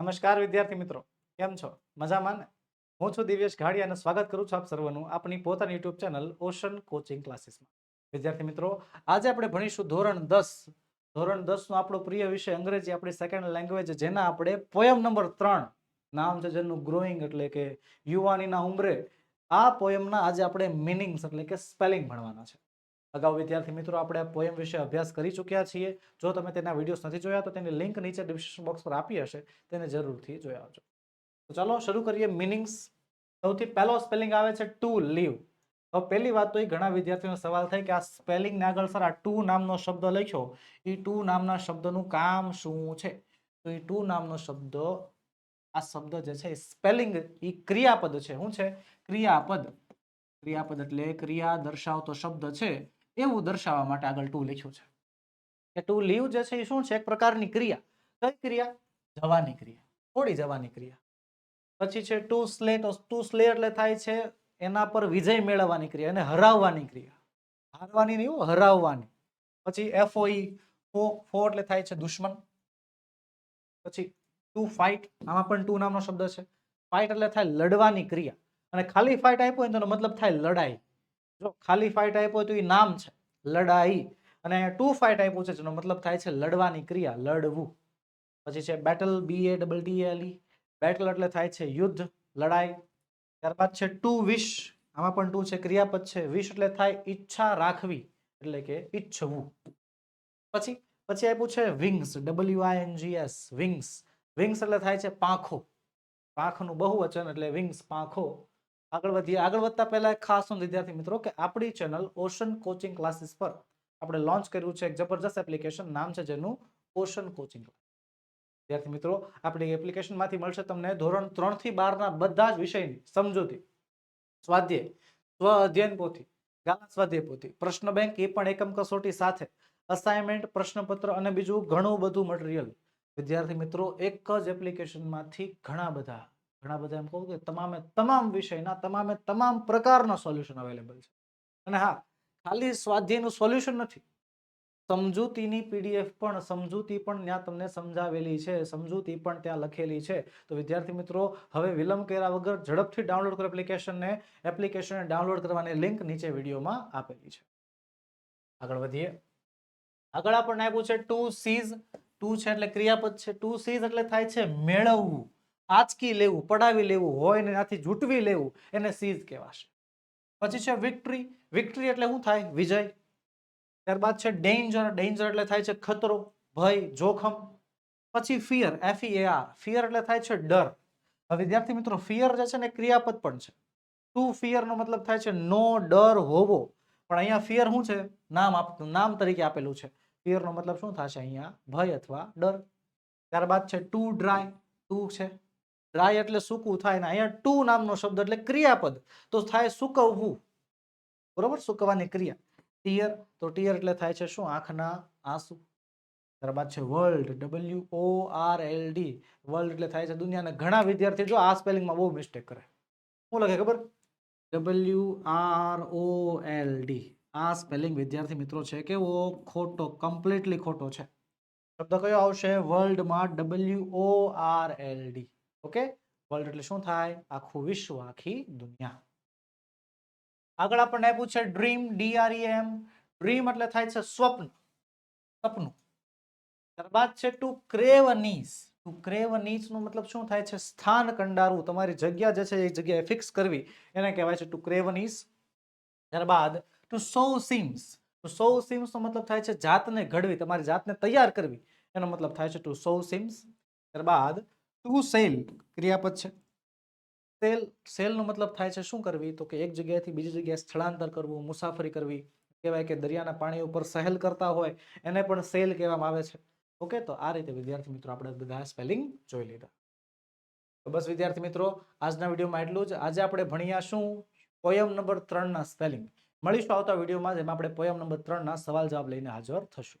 નમસ્કાર વિદ્યાર્થી મિત્રો. કેમ છો? મજામાં ને? હું છું દિવ્યેશ ઘાડી અને સ્વાગત કરું છું આપ સર્વનું આપણી પોતાની યુટ્યુબ ચેનલ ઓશન કોચિંગ ક્લાસીસમાં. વિદ્યાર્થી મિત્રો, આજે આપણે ભણીશું ધોરણ દસ. ધોરણ દસનો આપણો પ્રિય વિષય અંગ્રેજી, આપણી સેકન્ડ લેંગ્વેજ જેના આપણે પોયમ નંબર ત્રણ, નામ છે જેનું ગ્રોઈંગ એટલે કે યુવાનીના ઉંમરે આ પોયમના આજે આપણે મિનિંગ્સ એટલે કે સ્પેલિંગ ભણવાના છે. અગાઉ વિદ્યાર્થી મિત્રો, આપણે આ પોયમ વિશે અભ્યાસ કરી ચૂક્યા છીએ. જો તમે તેના વિડીયોઝ નથી જોયા, તો તેની લિંક નીચે ડિસ્ક્રિપ્શન બોક્સ પર આપી હશે. તેને જરૂરથી જોઈ આવજો. તો ચાલો શરૂ કરીએ મિનિંગ્સ સૌથી પહેલો સ્પેલિંગ આવે છે ટુ લીવ તો પહેલી વાત તો એ ઘણા વિદ્યાર્થીઓનો સવાલ થાય કે આ સ્પેલિંગને આગળ સર આ ટુ નામનો શબ્દ લખ્યો. એ ટુ નામના શબ્દનું કામ શું છે? તો એ ટુ નામનો શબ્દ, આ શબ્દ જે છે સ્પેલિંગ એ ક્રિયાપદ છે. શું છે? ક્રિયાપદ. ક્રિયાપદ એટલે ક્રિયા દર્શાવતો શબ્દ છે. એવું દર્શાવવા માટે આગળ ટુ લખ્યું છે. કે ટુ લીવ જે છે એ શું છે? એક પ્રકારની ક્રિયા. કઈ ક્રિયા? જવાની ક્રિયા. થોડી જવાની ક્રિયા. પછી છે ટુ સ્લે ટુ સ્લે એટલે થાય છે એના પર વિજય મેળવવાની ક્રિયા એને હરાવવાની ક્રિયા. હારવાની નહીં હરાવવાની. પછી એફઓઈ ફો ફો એટલે થાય છે દુશ્મન. પછી ટુ ફાઇટ આમાં પણ ટુ નામનો શબ્દ છે. ફાઇટ એટલે થાય લડવાની ક્રિયા. અને ખાલી ફાઇટ આપ્યો હોય તો મતલબ થાય લડાઈ. જો ખાલી ફાઇટ આપ્યો તો એ નામ છે, લડાઈ. અને ટુ ફાઇટ આપ્યું છે, જેનો મતલબ થાય છે લડવાની ક્રિયા, લડવું. પછી છે battle B A double T L E battle એટલે થાય છે યુદ્ધ, લડાઈ. ત્યારબાદ છે ટુ વિશ આમાં પણ ટુ છે, ક્રિયાપદ છે. વિશ એટલે થાય ઈચ્છા રાખવી, એટલે કે ઈચ્છવું. પછી પછી આપ્યું છે wings W I N G S wings wings એટલે થાય છે પાંખો. પાંખનું બહુવચન એટલે વિંગ્સ પાંખો. આગળ વધીએ આગળ વધતા પહેલા ખાસ નોંધ વિદ્યાર્થી મિત્રો કે આપણી ચેનલ ઓશન કોચિંગ ક્લાસીસ પર આપણે લોન્ચ કર્યું છે એક જબરજસ્ત એપ્લિકેશન, નામ છે જેનું ઓશન કોચિંગ. વિદ્યાર્થી મિત્રો, આપણી એપ્લિકેશનમાંથી મળશે તમને ધોરણ ત્રણથી બારના બધા જ વિષયની સમજૂતી, સ્વાધ્યાય, સ્વ અધ્યયન પોથી, ગાલા સ્વાધ્યાય પોથી, પ્રશ્ન બેંક એ પણ એકમ કસોટી સાથે અસાઇનમેન્ટ પ્રશ્નપત્ર અને બીજું ઘણું બધું મટીરિયલ વિદ્યાર્થી મિત્રો, એક જ એપ્લિકેશનમાંથી ઘણા બધા ઘણા બધા એમ કહું કે તમામે તમામ વિષયના તમામે તમામ પ્રકારના સોલ્યુશન અવેલેબલ છે. અને હા, ખાલી સ્વાધ્યાયનું સોલ્યુશન નથી. સમજૂતીની પીડીએફ પણ, સમજૂતી પણ ત્યાં તમને સમજાવેલી છે, સમજૂતી પણ ત્યાં લખેલી છે. તો વિદ્યાર્થી મિત્રો, હવે વિલંબ કર્યા વગર ઝડપથી ડાઉનલોડ કરો એપ્લિકેશનને એપ્લિકેશનને ડાઉનલોડ કરવાની લિંક નીચે વિડીયોમાં આપેલી છે. આગળ વધીએ. આગળ આપણને આપ્યું છે ટુ સીઝ ટુ છે એટલે ક્રિયાપદ છે. ટુ સીઝ એટલે થાય છે મેળવવું. આંચકી લેવું, પડાવી લેવું હોય ને આથી જૂટવી લેવું, એને સીઝ કહેવાશે. પછી છે વિક્ટરી. વિક્ટરી એટલે શું થાય? વિજય. ત્યારબાદ છે ડેન્જર. ડેન્જર એટલે થાય છે ખતરો, ભય, જોખમ. પછી fear. F E A R fear થાય છે ડર. હવે વિદ્યાર્થી મિત્રો, ફિયર જે છે ને ક્રિયાપદ પણ છે. ટુ ફિયરનો મતલબ થાય છે? નો ડર હોવો. પણ અહીંયા ફિયર શું છે? નામ નામ તરીકે આપેલું છે. ફિયરનો મતલબ શું થશે? અહીંયા ભય અથવા ડર. ત્યારબાદ છે ટુ ડ્રાય. ટુ છે ડ્રાય એટલે સૂકું થાય ને અહીંયા ટુ નામનો શબ્દ એટલે ક્રિયાપદ. તો થાય સુકવવું. બરોબર? સૂકવવાની ક્રિયા. ટીયર, તો ટીયર એટલે થાય છે શું? આંખના આંસુ. ત્યારબાદ છે world, W O R L D. World એટલે થાય છે દુનિયાના ઘણા વિદ્યાર્થી જો આ સ્પેલિંગમાં બહુ મિસ્ટેક કરે. શું લખે ખબર? W R O L D. આ સ્પેલિંગ વિદ્યાર્થી મિત્રો છે કેવો? ખોટો કમ્પ્લીટલી ખોટો છે. શબ્દ કયો આવશે? વર્લ્ડમાં W O R L D. Okay? World એટલે શું થાય? આખું વિશ્વ, આખી દુનિયા. આગળ આપણને આપ્યું છે ડ્રીમ ડીઆરઈએમ ડ્રીમ એટલે થાય છે સ્વપ્ન. સપનું ત્યારબાદ છે ટુ ક્રેવનીસ ટુ ક્રેવનીસ નો મતલબ શું થાય છે? સ્થાન કંડારવું તમારી જગ્યા જે છે એ જગ્યાએ ફિક્સ કરવી. એને કહેવાય છે ટુ ક્રેવનીસ ત્યારબાદ to sew seams to sew seams નો મતલબ થાય છે જાતને ઘડવી. તમારી જાતને તૈયાર કરવી. એનો મતલબ થાય છે ટુ સો સિમ્સ ત્યારબાદ ટુ સેલ ક્રિયાપદ છે. સેલ, સેલનો મતલબ થાય છે શું કરવી? તો કે એક જગ્યાએથી બીજી જગ્યાએ સ્થળાંતર કરવું, મુસાફરી કરવી. કહેવાય કે દરિયાના પાણી ઉપર સહેલ કરતા હોય, એને પણ સેલ કહેવામાં આવે છે. ઓકે, તો આ રીતે વિદ્યાર્થી મિત્રો આપણે બધા સ્પેલિંગ જોઈ લીધા. તો બસ વિદ્યાર્થી મિત્રો, આજના વિડીયોમાં એટલું જ. આજે આપણે ભણ્યા શું? પોયમ નંબર ત્રણના સ્પેલિંગ. મળીશું આવતા વિડીયોમાં, જેમાં આપણે પોયમ નંબર ત્રણના સવાલ જવાબ લઈને હાજર થશું.